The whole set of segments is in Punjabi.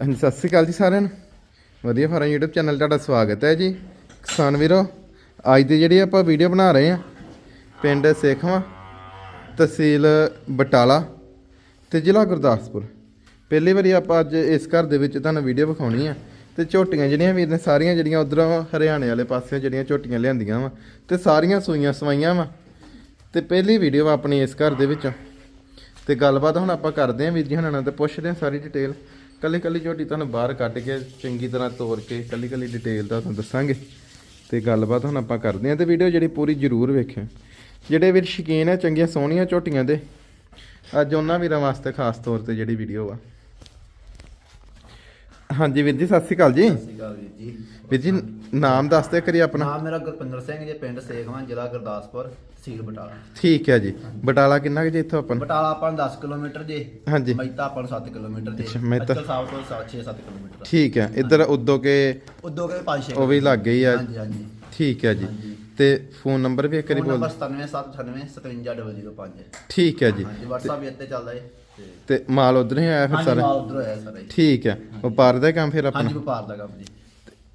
ਹਾਂਜੀ, ਸਤਿ ਸ੍ਰੀ ਅਕਾਲ ਜੀ ਸਾਰਿਆਂ ਨੂੰ। ਵਧੀਆ ਫਾਰਮ YouTube ਚੈਨਲ ਤੁਹਾਡਾ ਸਵਾਗਤ ਹੈ ਜੀ। ਕਿਸਾਨ ਵੀਰੋ, ਅੱਜ ਦੀ ਜਿਹੜੀ ਆਪਾਂ ਵੀਡੀਓ ਬਣਾ ਰਹੇ ਹਾਂ, ਪਿੰਡ ਸੇਖਵਾਂ, ਤਹਿਸੀਲ ਬਟਾਲਾ ਤੇ ਜ਼ਿਲ੍ਹਾ ਗੁਰਦਾਸਪੁਰ। ਪਹਿਲੀ ਵਾਰੀ ਆਪਾਂ ਅੱਜ ਇਸ ਘਰ ਦੇ ਵਿੱਚ ਤੁਹਾਨੂੰ ਵੀਡੀਓ ਵਿਖਾਉਣੀ ਆ ਤੇ ਝੋਟੀਆਂ ਜਿਹੜੀਆਂ ਵੀਰ ਨੇ, ਸਾਰੀਆਂ ਜਿਹੜੀਆਂ ਉਧਰੋਂ ਹਰਿਆਣੇ ਵਾਲੇ ਪਾਸਿਓਂ ਜਿਹੜੀਆਂ ਝੋਟੀਆਂ ਲਿਆਂਦੀਆਂ ਵਾ ਤੇ ਸਾਰੀਆਂ ਸੂਈਆਂ ਸਵਾਈਆਂ ਵਾ। ਤੇ ਪਹਿਲੀ ਵੀਡੀਓ ਆਪਣੀ ਇਸ ਘਰ ਦੇ ਵਿੱਚ। ਤੇ ਗੱਲਬਾਤ ਹੁਣ ਆਪਾਂ ਕਰਦੇ ਆਂ ਵੀਰ ਜੀ ਹੁਣਾਂ ਨਾਲ ਤੇ ਪੁੱਛਦੇ ਆਂ ਸਾਰੀ ਡਿਟੇਲ ਕੱਲੀ ਕੱਲੀ ਝੋਟੀ ਤੁਹਾਨੂੰ ਬਾਹਰ ਕੱਢ ਕੇ ਚੰਗੀ ਤਰ੍ਹਾਂ ਤੋੜ ਕੇ ਕੱਲੀ ਕੱਲੀ ਡਿਟੇਲ ਦਾ ਤੁਹਾਨੂੰ ਦੱਸਾਂਗੇ। ਤੇ ਗੱਲਬਾਤ ਹੁਣ ਆਪਾਂ ਕਰਦੇ ਆਂ ਤੇ ਵੀਡੀਓ ਜਿਹੜੀ ਪੂਰੀ ਜ਼ਰੂਰ ਵੇਖਿਓ। ਜਿਹੜੇ ਵੀਰ ਸ਼ੌਕੀਨ ਆ, ਚੰਗੀਆਂ ਸੋਹਣੀਆਂ ਝੋਟੀਆਂ ਦੇ, ਅੱਜ ਉਹਨਾਂ ਵੀਰਾਂ ਵਾਸਤੇ ਖਾਸ ਤੌਰ ਤੇ ਜਿਹੜੀ ਵੀਡੀਓ ਆ। ਹਾਂਜੀ ਵੀਰ ਜੀ ਸਤਿ ਸ਼੍ਰੀ ਅਕਾਲ ਜੀ। ਸਤਿ ਸ਼੍ਰੀ ਅਕਾਲ ਵੀਰ ਜੀ। ਵੀਰ ਜੀ ਨਾਮ ਦੱਸ ਦਿਓ ਕਰੀ ਆਪਣਾ। ਨਾਮ ਮੇਰਾ ਗੁਰਪਿੰਦਰ ਸਿੰਘ ਜੀ ਪਿੰਡ ਸੇਖਵਾਂ ਜ਼ਿਲ੍ਹਾ ਗੁਰਦਾਸਪੁਰ ਤਹਿਸੀਲ ਬਟਾਲਾ। ਠੀਕ ਹੈ ਜੀ। ਬਟਾਲਾ ਕਿੰਨਾ ਕੁ ਜੀ ਇੱਥੋਂ ਆਪਾਂ? ਬਟਾਲਾ ਆਪਾਂ ਨੂੰ 10 ਕਿਲੋਮੀਟਰ ਜੀ। ਹਾਂਜੀ। ਮਹਿਤਾ ਆਪਾਂ ਨੂੰ 7 ਕਿਲੋਮੀਟਰ ਜੀ। ਅੱਛਾ, ਸਾਹਿਬ ਤੋਂ 6-7 ਕਿਲੋਮੀਟਰ ਠੀਕ ਹੈ। ਇੱਧਰ ਉਦੋਂ ਕੇ ਉਦੋਂ ਕੇ 5-6 ਉਹ ਵੀ ਲੱਗ ਗਈ ਆ। ਹਾਂਜੀ ਹਾਂਜੀ। ਠੀਕ ਹੈ ਜੀ। ਤੇ ਫੋਨ ਨੰਬਰ ਵੀ ਇੱਕ ਵਾਰੀ ਬੋਲ ਨੰਬਰ 9779957005 ਠੀਕ ਹੈ ਜੀ। ਹਾਂਜੀ WhatsApp ਵੀ ਇੱਥੇ ਚੱਲਦਾ ਹੈ ਤੇ ਮਾਲ ਉਧਰ ਹੀ ਆਇਆ ਫਿਰ ਹਾਂਜੀ ਸਾਰਾ? ਮਾਲ ਉਧਰ ਹੋਇਆ ਸਾਰਾ ਜੀ। ਠੀਕ ਹੈ ਵਪਾਰ ਦਾ ਕੰਮ ਫਿਰ ਹਾਂਜੀ ਆਪਣਾ ਵਪਾਰ ਦਾ ਕੰਮ ਜੀ।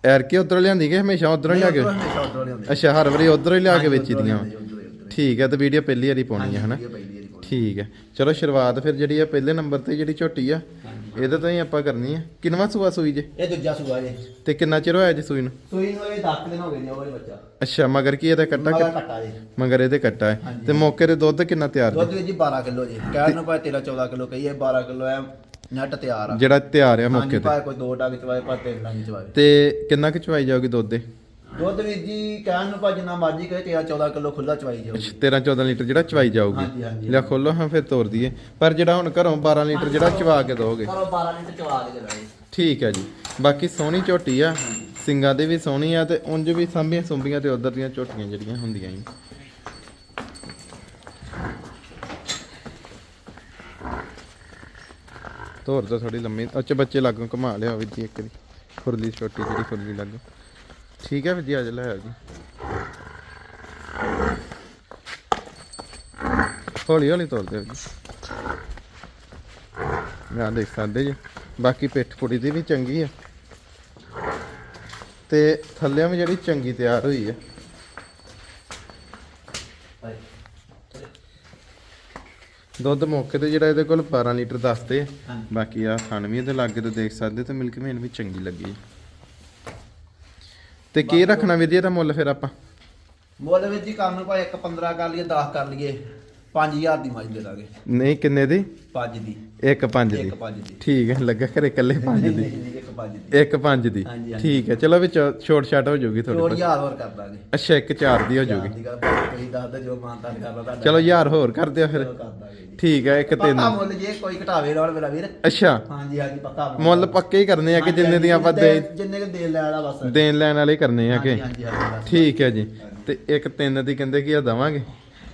ਐਰ ਕੇ ਉਧਰ ਲਿਆਂਦੀ ਕਿ ਹਮੇਸ਼ਾ ਉਧਰੋਂ ਲਿਆ ਕੇ? ਹਮੇਸ਼ਾ ਉੱਧਰੋਂ ਅੱਛਾ ਹਰ ਵਾਰੀ ਉਧਰੋਂ ਹੀ ਲਿਆ ਕੇ ਵੇਚੀ ਦੀਆਂ ਹਾਂਜੀ, ਉੱਧਰੋਂ ਹੀ, ਉੱਧਰੋਂ ਹੀ। ਠੀਕ ਹੈ ਤੇ ਵੀਡੀਓ ਪਹਿਲੀ ਵਾਰੀ ਪਾਉਣੀ ਹੈ ਹਨਾ? ਹਾਂਜੀ। ਠੀਕ ਹੈ। ਚਲੋ ਸ਼ੁਰੂਆਤ ਫਿਰ ਜਿਹੜੀ ਆ ਪਹਿਲੇ ਨੰਬਰ ਤੇ ਜਿਹੜੀ ਝੋਟੀ ਆ ਇਹਦੇ ਤੋਂ ਹੀ ਆਪਾਂ ਕਰਨੀ ਆ। ਕਿੰਨਵਾ ਸੂਆ ਸੂਈ ਜੇ? ਇਹ ਦੂਜਾ ਸੂਆ ਜੀ। ਤੇ ਕਿੰਨਾ ਚਿਰ ਹੋਇਆ ਜੀ ਸੂਈ ਨੂੰ? ਸੂਈ ਨੂੰ ਇਹ 10 ਦਿਨ ਹੋ ਗਏ ਜੀ ਉਹ ਵਾਲੀ ਬੱਚਾ। ਅੱਛਾ ਮਗਰ ਕੀ ਇਹਦਾ ਕੱਟਾ? ਮਗਰ ਕਿ- ਕੱਟਾ ਜੀ। ਮਗਰ ਇਹਦੇ ਕੱਟਾ ਹੈ। ਤੇ ਮੌਕੇ ਤੇ ਦੁੱਧ ਕਿੰਨਾ ਤਿਆਰ ਦੁੱਧ ਜੀ? 12 ਕਿਲੋ ਜੀ। ਕਹਿਣ ਨੂੰ ਭਾਵੇਂ 13 14 ਕਿਲੋ ਕਹੀਏ 12 ਕਿਲੋ ਐ ਨਟ ਤਿਆਰ ਆ। ਜਿਹੜਾ ਤਿਆਰ ਆ ਮੌਕੇ ਹਾਂਜੀ ਤੇ। ਭਾਵੇਂ ਕੋਈ ਦੋ ਡੰਗ ਚਵਾਏ ਭਾਵੇਂ ਤਿੰਨ ਡੰਗ ਚਵਾਏ। ਤੇ ਕਿੰਨਾ ਕੁ ਚਵਾਈ ਜਾਊਗੀ ਦੁੱਧ ਦੇ? ਦੁੱਧ ਵੀ ਜੀ ਕਹਿਣ ਨੂੰ ਭਾਵੇਂ ਜਿੰਨਾ ਮਰਜ਼ੀ ਕਹੇ 13 14 ਕਿਲੋ ਖੁੱਲਾ ਚਵਾਈ ਜਾਊਗੀ। 13 14 ਲੀਟਰ ਜਿਹੜਾ ਚਵਾਈ ਜਾਊਗੀ। ਹਾਂਜੀ। ਲਿਆ ਖੋਲੋ ਹਾਂ ਫਿਰ ਤੋਰ ਦਈਏ। ਪਰ ਜਿਹੜਾ ਹੁਣ ਘਰੋਂ 12 ਲੀਟਰ ਜਿਹੜਾ ਚਵਾ ਕੇ ਦੋਗੇ ਕਰੋ 12 ਲੀਟਰ ਚਵਾ ਕੇ ਦੇਣਾ ਜੀ ਠੀਕ ਹੈ ਜੀ। ਬਾਕੀ ਸੋਹਣੀ ਝੋਟੀ ਆ। ਸਿੰਗਾਂ ਦੇ ਵੀ ਸੋਹਣੀ ਆ ਤੇ ਉਂਝ ਵੀ ਸਾਂਭੀਆਂ ਸੁੰਬੀਆਂ ਤੇ ਉਧਰ ਦੀਆਂ ਝੋਟੀਆਂ ਜਿਹੜੀਆਂ ਹੁੰਦੀਆਂ ਜੀ। ਤੋਰ ਤਾਂ ਥੋੜੀ ਲੰਮੀ। ਅੱਛਾ ਬੱਚੇ ਲੱਗੋਂ ਘੁਮਾ ਲਿਆ ਵੀ ਜੀ ਇੱਕ ਦੀ। ਖੁਰਲੀ ਛੋਟੀ ਜਿਹੜੀ ਖੁਰਲੀ ਲੱਗੋ। ਠੀਕ ਹੈ ਵੀ ਜੀ ਅੱਜ ਲੈ ਆਓ ਜੀ। ਹੌਲੀ ਹੌਲੀ ਤੋਰ ਦਿਓ ਜੀ। ਮੈਂ ਦੇਖ ਸਕਦੇ ਜੀ ਬਾਕੀ ਪਿੱਠ ਪੁੜੀ ਦੀ ਵੀ ਚੰਗੀ ਆ। ਤੇ ਥੱਲਿਆਂ ਵੀ ਜਿਹੜੀ ਚੰਗੀ ਤਿਆਰ ਹੋਈ ਆ। ਦੁੱਧ ਮੌਕੇ ਤੇ ਜਿਹੜਾ ਇਹਦੇ ਕੋਲ 12 ਲੀਟਰ ਦੱਸਦੇ ਆ। ਬਾਕੀ ਆ ਖਾਣ ਵੀ ਇਹਦੇ ਲਾਗੇ ਤੇ ਦੇਖ ਸਕਦੇ ਤੇ ਮਿਲਕ ਮੇਨ ਵੀ ਚੰਗੀ ਲੱਗੀ ਤੇ ਕੀ ਰੱਖਣਾ ਵੀਰ ਜੀ ਇਹਦਾ ਮੁੱਲ ਫਿਰ ਆਪਾਂ? ਮੁੱਲ ਵਿੱਚ ਜੀ ਕੰਮ ਭਾਵੇਂ ਇੱਕ 15 ਕਰ ਲਈਏ 10 ਕਰ ਲਈਏ 5000 ਦੀ ਮੱਝ ਦੇ ਦਾਂਗੇ ਨਹੀਂ ਕਿੰਨੇ ਦੀ? 5 ਦੀ। ਇੱਕ ਪੰਜ ਦੀ। ਇੱਕ 5 ਦੀ। ਠੀਕ ਹੈ ਲੱਗਾ ਘਰੇ ਇਕੱਲੇ ਪੰਜ ਨਹੀਂ ਦੀ ਨਹੀਂ ਨਹੀਂ, ਇੱਕ 5 ਦੀ। ਇੱਕ ਪੰਜ ਦੀ। ਹਾਂਜੀ, ਹਾਂਜੀ। ਠੀਕ ਹੈ ਚਲੋ ਵਿੱਚ ਛੋਟ ਛਾਟ ਹੋ ਜਾਊਗੀ ਥੋੜੀ ਹੋਰ ਹਜ਼ਾਰ ਹੋਰ ਕਰ ਦਾਂਗੇ। ਅੱਛਾ ਇੱਕ ਚਾਰ ਦੀ ਹੋ ਜਾਊਗੀ ਦੀ ਗੱਲ ਬਾਕੀ ਤੁਸੀਂ ਦੱਸ ਦਿਓ ਜੋ ਮਾਨਤਾ ਕਰਦਾ ਤੁਹਾਡਾ। ਚਲੋ ਯਾਰ ਹੋਰ ਕਰ ਦਿਓ ਫਿਰ। ਚਲੋ ਕਰ ਦਾਂਗੇ ਜੀ। ਠੀਕ ਹੈ ਇੱਕ ਤਿੰਨ। ਪੱਕਾ ਮੁੱਲ ਜੇ ਕੋਈ ਘਟਾਵੇ ਨਾਲ ਮੇਰਾ ਵੀਰ। ਅੱਛਾ। ਹਾਂਜੀ ਹਾਂਜੀ ਪੱਕਾ ਮੁੱਲ। ਪੱਕੇ ਹੀ ਕਰਨੇ ਆ ਕਿ ਜਿੰਨੇ ਦੀਆਂ ਆਪਾਂ ਦੇ ਜਿੰਨੇ ਕੁ ਦੇ ਲੈਣਾ ਬਸ। ਦੇਣ ਲੈਣ ਵਾਲੇ ਹੀ ਕਰਨੇ ਆ ਕਿ। ਹਾਂਜੀ ਹਾਂਜੀ ਹਾਂਜੀ ਬਸ। ਠੀਕ ਹੈ ਜੀ। ਤੇ ਇੱਕ ਤਿੰਨ ਦੀ ਕਹਿੰਦੇ ਕਿ ਆ ਦਵਾਂਗੇ।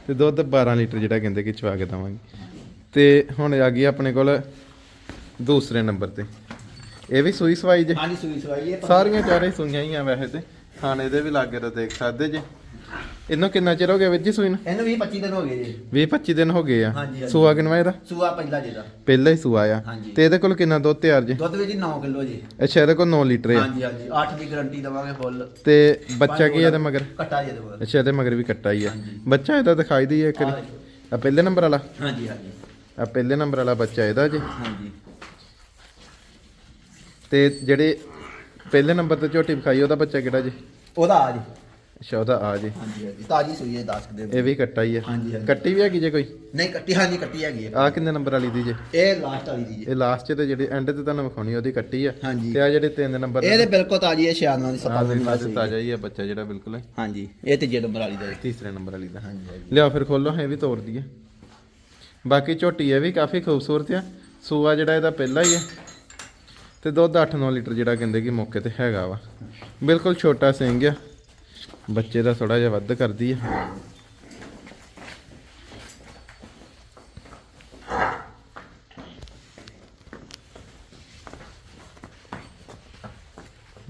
ਤੇ ਦੁੱਧ 12 ਲੀਟਰ ਜਿਹੜਾ ਕਹਿੰਦੇ ਕਿ ਚਵਾ ਕੇ ਦਵਾਂਗੇ। ਤੇ ਹੁਣ ਆ ਗਈ ਆਪਣੇ ਕੋਲ ਦੂਸਰੇ ਨੰਬਰ ਤੇ। ਇਹ ਵੀ ਸੂਈ ਸਵਾਈ ਜੇ। ਹਾਂਜੀ ਸੂਈ ਸਵਾਈ ਇਹ ਸਾਰੀਆਂ ਚਾਰੇ ਸੂਈਆਂ ਹੀ ਆ ਵੈਸੇ ਤੇ। ਖਾਣੇ ਦੇ ਵੀ ਲਾਗੇ ਤਾਂ ਦੇਖ ਸਕਦੇ ਜੇ। ਇਹਨੂੰ ਕਿੰਨਾ ਚਿਰ ਹੋ ਗਿਆ ਵੀਰ ਜੀ ਸੂਈ ਨੂੰ? ਇਹਨੂੰ 20 25 ਦਿਨ ਹੋ ਗਏ ਜੀ। 20 25 ਦਿਨ ਹੋ ਗਏ ਆ। ਹਾਂਜੀ, ਹਾਂਜੀ। ਸੂਆ ਕਿੰਨਾ ਇਹਦਾ? ਸੂਆ ਪਹਿਲਾ ਜੀ ਦਾ ਪਹਿਲਾ ਹੀ ਸੂਆ ਆ। ਹਾਂਜੀ। ਤੇ ਇਹਦੇ ਕੋਲ ਕਿੰਨਾ ਦੁੱਧ ਤਿਆਰ ਜੇ? ਦੁੱਧ ਵਿੱਚ 9 ਕਿਲੋ ਜੀ। ਅੱਛਾ ਇਹਦੇ ਕੋਲ 9 ਲੀਟਰ ਆ। ਹਾਂਜੀ ਹਾਂਜੀ। 8 ਦੀ ਗਾਰੰਟੀ ਦਵਾਂਗੇ ਫੁੱਲ। ਤੇ ਬੱਚਾ ਕੀ ਇਹਦੇ ਮਗਰ? ਕੱਟਾ ਜੀ ਦੇ ਅੱਛਾ ਇਹਦੇ ਮਗਰ ਵੀ ਕੱਟਾ ਹੀ ਆ। ਬੱਚਾ ਇਹਦਾ ਦਿਖਾਈ ਦੀ ਇੱਕ ਆਹ ਆ ਪਹਿਲੇ ਨੰਬਰ ਵਾਲਾ? ਹਾਂਜੀ ਹਾਂਜੀ। ਆ ਪਹਿਲੇ ਨੰਬਰ ਵਾਲਾ ਬੱਚਾ ਇਹਦਾ ਜੀ। ਹਾਂਜੀ। ਤੇ ਜਿਹੜੇ ਪਹਿਲੇ ਨੰਬਰ ਤੇ ਝੋਟੀ ਵਿਖਾਈ ਉਹਦਾ ਬੱਚਾ ਕਿਹੜਾ ਜੀ? ਉਹਦਾ ਆ ਜੀ। ਅੱਛਾ ਉਹਦਾ ਆ ਜੀ। ਹਾਂਜੀ ਹਾਂਜੀ। ਤਾਜੀ ਸੂਈ ਹੈ 10 ਦੇ ਇਹ ਵੀ ਕੱਟਾ ਹੀ ਆ। ਹਾਂਜੀ, ਹਾਂਜੀ। ਕੱਟੀ ਵੀ ਹੈਗੀ ਜੇ ਕੋਈ? ਨਹੀਂ ਕੱਟੀ ਹਾਂਜੀ ਕੱਟੀ ਹੈਗੀ ਹੈ। ਆ ਕਿੰਨੇ ਨੰਬਰ ਵਾਲੀ ਦੀ ਜੇ? ਇਹ ਲਾਸਟ ਵਾਲੀ ਦੀ ਜੀ। ਇਹ ਲਾਸਟ ਤੇ ਜਿਹੜੀ ਐਂਡ ਤੇ ਤੁਹਾਨੂੰ ਵਿਖਾਉਣੀ ਉਹਦੀ ਕੱਟੀ ਆ। ਹਾਂਜੀ। ਤੇ ਆ ਜਿਹੜੇ ਤਿੰਨ ਨੰਬਰ ਇਹ ਤੇ ਬਿਲਕੁਲ ਤਾਜੀ ਹੈ ਛਿਆਨਵਾਂ ਦੀ ਆ ਸਤਾਵਾਂ ਦੀ ਵੇਖ ਮਾਸ ਸਕਦੇ ਤਾਜ਼ਾ ਹੀ। ਆ ਬੱਚਾ ਜਿਹੜਾ ਬਿਲਕੁਲ। ਹਾਂਜੀ ਇਹ ਤੀਜੇ ਨੰਬਰ ਵਾਲੀ ਦਾ ਜੀ। ਤੀਸਰੇ ਨੰਬਰ ਵਾਲੀ ਦਾ। ਹਾਂਜੀ ਹਾਂਜੀ। ਲਿਆ ਫਿਰ ਖੋਲੋ ਇਹ ਵੀ ਤੋੜ ਦਈਏ ਬਾਕੀ ਝੋਟੀ ਇਹ ਵੀ ਕਾਫੀ ਖੂਬਸੂਰਤ ਆ। ਸੂਆ ਜਿਹੜਾ ਇਹਦਾ ਪਹਿਲਾ ਹੀ ਆ। ਤੇ ਦੁੱਧ 8-9 ਲੀਟਰ ਜਿਹੜਾ ਕਹਿੰਦੇ ਕਿ ਮੌਕੇ ਤੇ ਹੈਗਾ ਵਾ। ਬਿਲਕੁਲ ਛੋਟਾ ਸਿੰਘ ਆ। ਬੱਚੇ ਦਾ ਥੋੜਾ ਜਿਹਾ ਵੱਧ ਕਰਦੀ ਆ।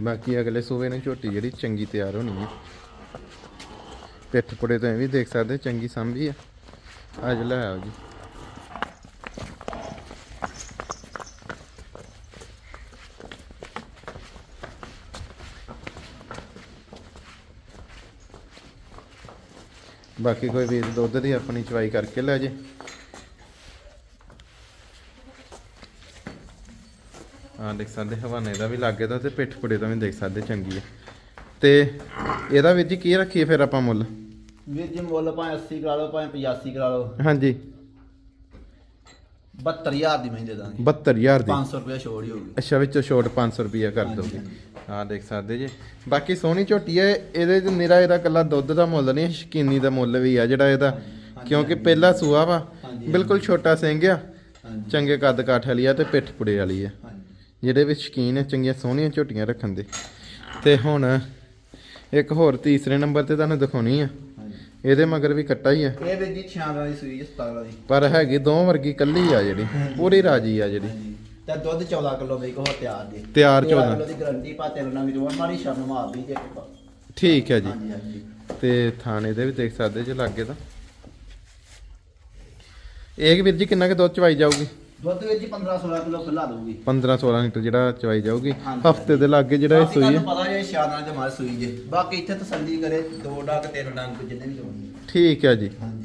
ਬਾਕੀ ਅਗਲੇ ਸੂਬੇ ਨੂੰ ਝੋਟੀ ਜਿਹੜੀ ਚੰਗੀ ਤਿਆਰ ਹੋਣੀ ਹੈ ਪਿੱਠ ਪੁੜੇ ਤੋਂ ਇਹ ਵੀ ਦੇਖ ਸਕਦੇ, ਚੰਗੀ ਸੰਭੀ ਆ। ਅੱਜ ਲੈ ਆਓ ਜੀ। ਬਾਕੀ ਕੋਈ ਵੀਰ ਦੁੱਧ ਦੀ ਆਪਣੀ ਚਵਾਈ ਕਰਕੇ ਲੈ ਜੇ। ਹਾਂ ਦੇਖ ਸਕਦੇ ਹਵਾਨੇ ਦਾ ਵੀ ਲੱਗੇ ਦਾ ਤੇ ਪਿੱਠ ਪੁੜੇ ਦਾ ਵੀ ਦੇਖ ਸਕਦੇ ਚੰਗੀ ਹੈ ਤੇ ਇਹਦਾ ਵੀਰ ਜੀ ਕੀ ਰੱਖੀਏ ਫਿਰ ਆਪਾਂ ਮੁੱਲ? ਵੀਰ ਜੀ ਮੁੱਲ ਭਾਵੇਂ 80 ਕਰਾ ਲਓ ਭਾਵੇਂ 85 ਕਰਾ ਲਓ। ਹਾਂਜੀ। 72000 ਦੀ ਮੈਂ ਦੇ ਦਾਂਗੇ। 72000 ਦੀ। 500 ਰੁਪਏ ਛੋੜ ਹੀ ਹੋਊਗੀ ਅੱਛਾ ਵਿੱਚੋਂ ਛੋਟ 500 ਰੁਪਿਆ ਕਰ ਦੋਗੇ। ਹਾਂ ਦੇਖ ਸਕਦੇ ਜੀ। ਬਾਕੀ ਸੋਹਣੀ ਝੋਟੀ ਹੈ ਇਹਦੇ ਚ ਨਿਰਾ ਇਹਦਾ ਕੱਲਾ ਦੁੱਧ ਦਾ ਮੁੱਲ ਨਹੀਂ ਸ਼ਕੀਨੀ ਦਾ ਮੁੱਲ ਵੀ ਆ ਜਿਹੜਾ ਇਹਦਾ। ਕਿਉਂਕਿ। ਪਹਿਲਾ ਸੂਆ ਵਾ ਬਿਲਕੁਲ ਛੋਟਾ ਸਿੰਘ ਆ ਚੰਗੇ ਕੱਦ ਕਾਠ ਵਾਲੀ ਆ ਤੇ ਪਿੱਠ ਪੁੜੇ ਵਾਲੀ ਆ। ਜਿਹੜੇ ਵਿੱਚ ਸ਼ਕੀਨ ਹੈ ਚੰਗੀਆਂ ਸੋਹਣੀਆਂ ਝੋਟੀਆਂ ਰੱਖਣ ਦੇ। ਤੇ ਹੁਣ ਇੱਕ ਹੋਰ ਤੀਸਰੇ ਨੰਬਰ ਤੇ ਤੁਹਾਨੂੰ ਦਿਖਾਉਣੀ ਆ। ਇਹਦੇ ਮਗਰ ਵੀ ਕੱਟਾ ਹੀ ਆ। ਇਹ ਵੀਰ ਜੀ 6 ਦੀ ਸੂਈ 17 ਦੀ ਪਰ ਹੈਗੀ ਦੋ ਵਰਗੀ ਕੱਲੀ ਆ ਜਿਹੜੀ ਪੂਰੀ ਰਾਜੀ ਆ ਜਿਹੜੀ। ਤੇ ਦੁੱਧ 14 ਕਿਲੋ ਵੇਖ ਹੋ ਤਿਆਰ ਜੀ। ਤਿਆਰ 14 ਕਿਲੋ ਦੀ ਗਰੰਟੀ ਪਾ ਤੇਰੇ ਨਾਲ ਵੀ ਜਵਾਨ ਮਾਰੀ ਸ਼ਰਮ ਮਾਰਦੀ ਜੇ ਇੱਕ ਪਾ। ਠੀਕ ਹੈ ਜੀ। ਤੇ ਥਾਣੇ ਦੇ ਵੀ ਦੇਖ ਸਕਦੇ ਜੇ ਲੱਗੇ ਤਾਂ। ਇਹ ਵੀਰ ਜੀ ਕਿੰਨਾ ਕੁ ਦੁੱਧ ਚਵਾਈ ਜਾਊਗੀ? ਦੁੱਧ ਵਿੱਚ ਜੀ 15 16 ਕਿਲੋ ਖੁੱਲਾ ਦਊਗੀ। 15 16 ਲੀਟਰ ਜਿਹੜਾ ਚਵਾਈ ਜਾਊਗੀ। ਹਫ਼ਤੇ ਦੇ ਲਾਗੇ ਜਿਹੜਾ ਇਹ ਸੂਈ ਹੈ। ਤੁਹਾਨੂੰ ਪਤਾ ਜੇ ਸ਼ਾਦਾਂ ਦੇ ਮਾਰ ਸੂਈ ਜੇ। ਬਾਕੀ ਇੱਥੇ ਤਸੱਲੀ ਕਰੇ ਦੋ ਡੰਗ ਤਿੰਨ ਡੰਗ ਜਿੰਨੇ ਵੀ ਲਾਉਣੀ। ਠੀਕ ਹੈ ਜੀ। ਹਾਂਜੀ।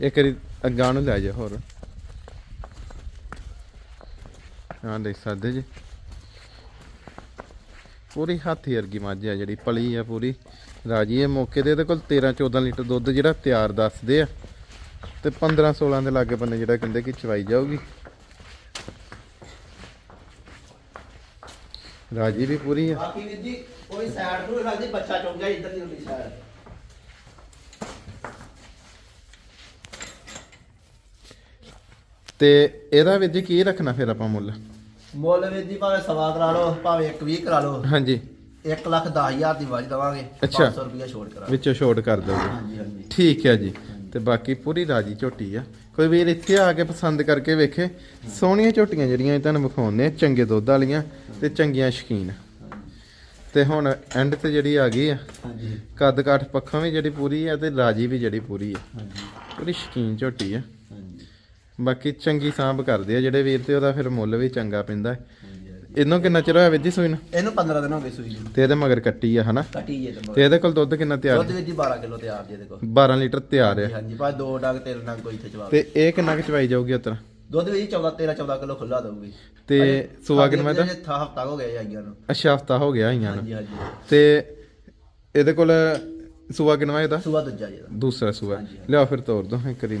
ਇੱਕ ਵਾਰੀ ਅੱਗਾਂ ਨੂੰ ਲੈ ਜਾ ਹੋਰ। ਹਾਂ ਦੇਖ ਸਕਦੇ ਜੀ। ਪੂਰੀ ਹਾਥੀ ਵਰਗੀ ਮੱਝ ਆ ਜਿਹੜੀ, ਪਲੀ ਆ ਪੂਰੀ। ਰਾਜੀ ਹੈ ਮੌਕੇ ਤੇ ਇਹਦੇ ਕੋਲ 13 14 ਲੀਟਰ ਦੁੱਧ ਜਿਹੜਾ ਤਿਆਰ ਦੱਸਦੇ ਆ। ਤੇ 15 16 ਦੇ ਲਾਗੇ ਬੰਨੇ ਜਿਹੜਾ ਕਹਿੰਦੇ ਕਿ ਚਵਾਈ ਜਾਊਗੀ। ਰਾਜੀ ਵੀ ਪੂਰੀ ਆ। ਬਾਕੀ ਵੀਰ ਜੀ ਕੋਈ ਸਾਈਡ ਨੂੰ ਲੱਗਦੀ ਬੱਚਾ ਚੁੰਗ ਇੱਧਰ ਦੀ ਹੁੰਦੀ ਸਾਈਡ ਤੇ ਇਹਦਾ ਵਿੱਚ ਜੀ ਕੀ ਰੱਖਣਾ ਫਿਰ ਆਪਾਂ ਮੁੱਲ? ਮੁੱਲ ਵੀਰ ਜੀ ਭਾਵੇਂ ਸਵਾ ਕਰਾ ਲਓ ਭਾਵੇਂ 1 20 ਕਰਾ ਲਓ। ਹਾਂਜੀ। 1 ਲੱਖ 10000 ਦੀ ਵਾਜ ਦਵਾਂਗੇ। ਅੱਛਾ। 500 ਰੁਪਇਆ ਛੋੜ ਕਰਾ ਵਿੱਚੋਂ ਛੋਟ ਕਰ ਦੋਗੇ ਹਾਂਜੀ ਹਾਂਜੀ। ਠੀਕ ਹੈ ਜੀ। ਤੇ ਬਾਕੀ ਪੂਰੀ ਰਾਜੀ ਝੋਟੀ ਆ। ਕੋਈ ਵੀਰ ਇੱਥੇ ਆ ਕੇ ਪਸੰਦ ਕਰਕੇ ਵੇਖੇ। ਸੋਹਣੀਆਂ ਝੋਟੀਆਂ ਜਿਹੜੀਆਂ ਇਹ ਤੁਹਾਨੂੰ ਵਿਖਾਉਂਦੇ ਆ ਚੰਗੇ ਦੁੱਧ ਵਾਲੀਆਂ ਤੇ ਚੰਗੀਆਂ ਸ਼ਕੀਨ। ਤੇ ਹੁਣ ਐਂਡ ਤੇ ਜਿਹੜੀ ਆ ਗਈ ਆ। ਹਾਂਜੀ। ਕੱਦ ਕਾਠ ਪੱਖਾਂ ਵੀ ਜਿਹੜੀ ਪੂਰੀ ਆ ਤੇ ਰਾਜੀ ਵੀ ਜਿਹੜੀ ਪੂਰੀ ਆ। ਹਾਂਜੀ। ਪੂਰੀ ਸ਼ਕੀਨ ਝੋਟੀ ਆ। ਬਾਕੀ ਚੰਗੀ ਸਾਂਭ ਕਰਦੇ ਆ ਜਿਹੜੇ ਵੀਰ ਤੇ ਉਹਦਾ ਫਿਰ ਮੁੱਲ ਵੀ ਚੰਗਾ ਪੈਂਦਾ ਹੈ। ਇਹਨੂੰ ਕਿੰਨਾ ਚਿਰ ਹੋਇਆ ਵਿੱਜੀ ਸੂਈ ਨੂੰ? ਇਹਨੂੰ 15 ਦਿਨ ਹੋ ਗਏ ਸੂਈ ਨੂੰ। ਤੇ ਇਹਦੇ ਮਗਰ ਕੱਟੀ ਆ ਹਨਾ? ਕੱਟੀ ਜੇ ਤੇ ਤੇ ਇਹਦੇ ਕੋਲ ਦੁੱਧ ਕਿੰਨਾ ਤਿਆਰ ਦੁੱਧ ਵਿੱਚ ਜੀ 12 ਕਿਲੋ ਤਿਆਰ ਜੇ ਦੇਖੋ 12 ਲੀਟਰ ਤਿਆਰ ਆ। ਹਾਂਜੀ ਭਾਵੇਂ ਦੋ ਡੰਗ ਤਿੰਨ ਡੰਗ ਕੋਈ ਇੱਥੇ ਚਵਾ ਤੇ ਇਹ ਕਿੰਨਾ ਕੁ ਚਵਾਈ ਜਾਊਗੀ ਉਤਰ ਦੁੱਧ ਵਿੱਚ 14 13 14 ਕਿਲੋ ਖੁੱਲਾ ਦਊਗੀ। ਤੇ ਸੂਆ ਕਿੰਨਾ ਦਾ? ਥਾ ਹਫਤਾ ਹੋ ਗਿਆ ਆਈਆਂ ਨੂੰ। ਅੱਛਾ ਹਫਤਾ ਹੋ ਗਿਆ ਆਈਆਂ ਨੂੰ। ਹਾਂਜੀ ਹਾਂਜੀ। ਤੇ ਇਹਦੇ ਕੋਲ ਸੂਆ ਕਿੰਨਾ ਇਹਦਾ? ਸੂਆ ਦੂਜਾ ਜੀ ਇਹਦਾ। ਦੂਸਰਾ ਸੂਆ। ਲਿਆ ਫਿਰ ਤੋਰ ਦੋ ਇੱਕ ਵਾਰੀ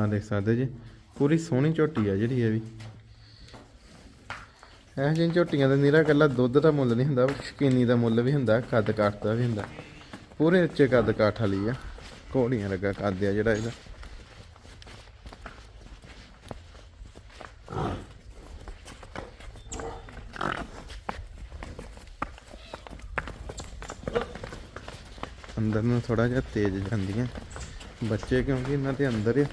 ਨੂੰ ਦੇਖ ਸਕਦੇ ਜੀ। ਪੂਰੀ ਸੋਹਣੀ ਝੋਟੀ ਆ ਜਿਹੜੀ ਇਹ ਵੀ। ਇਹ ਜਿਹੀਆਂ ਝੋਟੀਆਂ ਦਾ ਨੀਰਾ ਕੱਲਾ ਦੁੱਧ ਦਾ ਮੁੱਲ ਨਹੀਂ ਹੁੰਦਾ, ਸ਼ਕੀਨੀ ਦਾ ਮੁੱਲ ਵੀ ਹੁੰਦਾ, ਕੱਦ ਕਾਠ ਦਾ ਵੀ ਹੁੰਦਾ। ਪੂਰੇ ਉੱਚੇ ਕੱਦ ਕਾਠ ਵਾਲੀ ਆ। ਘੋੜੀਆਂ ਲੱਗਾ ਕੱਦ ਆ ਜਿਹੜਾ ਇਹਦਾ। ਅੰਦਰ ਨੂੰ ਥੋੜਾ ਜਿਹਾ ਤੇਜ਼ ਜਾਂਦੀਆਂ। ਬੱਚੇ ਕਿਉਂਕਿ ਇਹਨਾਂ ਦੇ ਅੰਦਰ ਆ।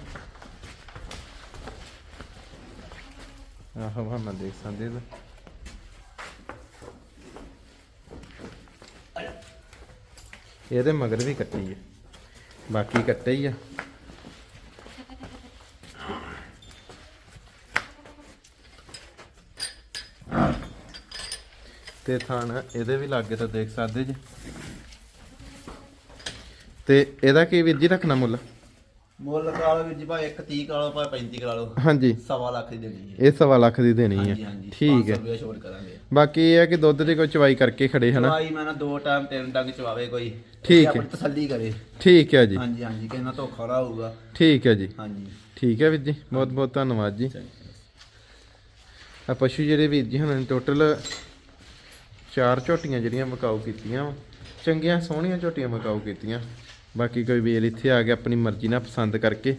ਆਹ ਹਵਾ ਮੈਂ ਦੇਖ ਸਕਦੇ ਇਹਦਾ। ਇਹਦੇ ਮਗਰ ਵੀ ਕੱਟੀ ਹੈ ਬਾਕੀ ਕੱਟੇ ਹੀ ਆ। ਤੇ ਥਾਣ ਇਹਦੇ ਵੀ ਲਾਗੇ ਤਾਂ ਦੇਖ ਸਕਦੇ ਜੀ। ਤੇ ਇਹਦਾ ਕੀ ਵੀਰ ਜੀ ਰੱਖਣਾ ਮੁੱਲ? ਮੁੱਲ ਕਰਾ ਲਓ ਵੀਰ ਜੀ ਭਾਵੇਂ 1 30 ਕਰਾ ਲਓ ਭਾਵੇਂ 35 ਕਰਾ ਲਓ। ਹਾਂਜੀ। ਸਵਾ ਲੱਖ ਦੀ ਦੇਣੀ ਹੈ। ਇਹ ਸਵਾ ਲੱਖ ਦੀ ਦੇਣੀ ਹੈ। ਹਾਂਜੀ ਠੀਕ ਹੈ। 500 ਰੁਪਇਆ ਛੋੜ ਕਰਾਂਗੇ। ਬਾਕੀ ਇਹ ਹੈ ਕਿ ਦੁੱਧ ਦੀ ਕੋਈ ਚਵਾਈ ਕਰਕੇ ਖੜੇ ਹਨਾ? ਚਵਾਈ ਮੈਂ ਨਾ ਦੋ ਟਾਈਮ ਤਿੰਨ ਡੰਗ ਚਵਾਵੇ ਕੋਈ। ਠੀਕ ਹੈ। ਆਪਣੀ ਤਸੱਲੀ ਕਰੇ। ਠੀਕ ਹੈ ਜੀ। ਹਾਂਜੀ ਹਾਂਜੀ। ਕਿਸੇ ਨਾਲ ਧੋਖਾ ਨਾ ਹੋਊਗਾ। ਠੀਕ ਹੈ ਜੀ। ਹਾਂਜੀ। ਠੀਕ ਹੈ ਵੀਰ ਜੀ। ਬਹੁਤ ਬਹੁਤ ਧੰਨਵਾਦ ਜੀ। ਆ ਪਸ਼ੂ ਜਿਹੜੇ ਵੀਰ ਜੀ ਹੁਣ ਟੋਟਲ ਚਾਰ ਝੋਟੀਆਂ ਜਿਹੜੀਆਂ ਮਕਾਊ ਕੀਤੀਆਂ ਵਾਂ। ਚੰਗੀਆਂ ਸੋਹਣੀਆਂ ਝੋਟੀਆਂ ਮਕਾਊ ਕੀਤੀਆਂ। ਬਾਕੀ ਕੋਈ ਵੀਰ ਇੱਥੇ ਆ ਕੇ ਆਪਣੀ ਮਰਜ਼ੀ ਨਾਲ ਪਸੰਦ ਕਰਕੇ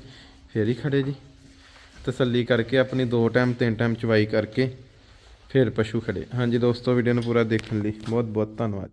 ਫੇਰ ਹੀ ਖੜੇ ਜੀ। ਤਸੱਲੀ ਕਰਕੇ ਆਪਣੀ ਦੋ ਟਾਈਮ, ਤਿੰਨ ਟਾਈਮ ਚਵਾਈ ਕਰਕੇ ਫਿਰ ਪਸ਼ੂ ਖੜੇ। ਹਾਂਜੀ ਦੋਸਤੋ ਵੀਡੀਓ ਨੂੰ ਪੂਰਾ ਦੇਖਣ ਲਈ ਬਹੁਤ ਬਹੁਤ ਧੰਨਵਾਦ।